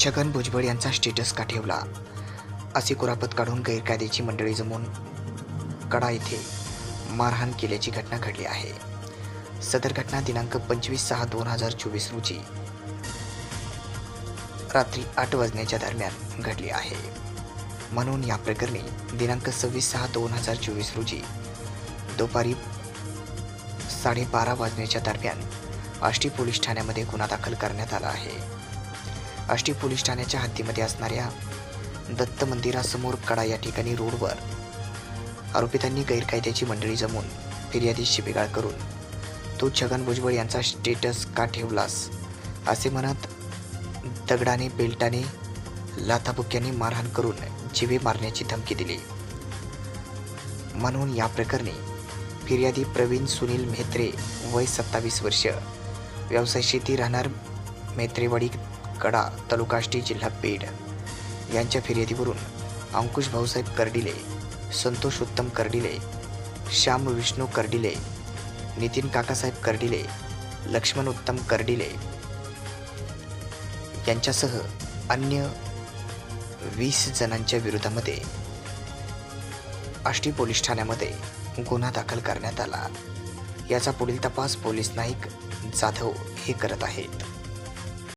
छगन भुजबळ यांचा स्टेटस का ठेवला असे कुरापत काढून गैरकायदेची मंडळी जमून कडा येथे मारहाण केल्याची घटना घडली आहे. सदर घटना दिनांक पंचवीस सहा दोन हजार चोवीस रोजी रात्री आठ वाजण्याच्या दरम्यान घडली आहे. म्हणून या प्रकरणी दिनांक सव्वीस सहा दोन हजार चोवीस रोजी दुपारी साडेबारा वाजण्याच्या दरम्यान आष्टी पोलीस ठाण्यामध्ये गुन्हा दाखल करण्यात आला आहे. आष्टी पोलीस ठाण्याच्या हद्दीमध्ये असणाऱ्या दत्त मंदिरासमोर कडा या ठिकाणी रोडवर आरोपितांनी गैरकायद्याची मंडळी जमून फिर्यादी बिघाड करून तो छगन भुजबळ यांचा स्टेटस का ठेवलास? असे म्हणत दगडाने बेल्टाने लाथाबुक्याने मारहाण करून जिवे मारण्याची धमकी दिली. म्हणून या प्रकरणी फिर्यादी प्रवीण सुनील म्हेत्रे वय सत्तावीस वर्ष व्यवसाय शेती राहणार मेत्रेवाडी कडा तालुका आष्टी जिल्हा पेड यांच्या फिर्यादीवरून अंकुश भाऊसाहेब कर्डिले संतोष उत्तम कर्डिले श्याम विष्णू कर्डिले नितीन काकासाहेब कर्डिले लक्ष्मण उत्तम कर्डिले यांच्यासह अन्य वीस जणांच्या विरोधामध्ये आष्टी पोलीस ठाण्यामध्ये गुन्हा दाखल करण्यात आला. याचा पुढील तपास पोलीस नाईक जाधव हे करत आहेत.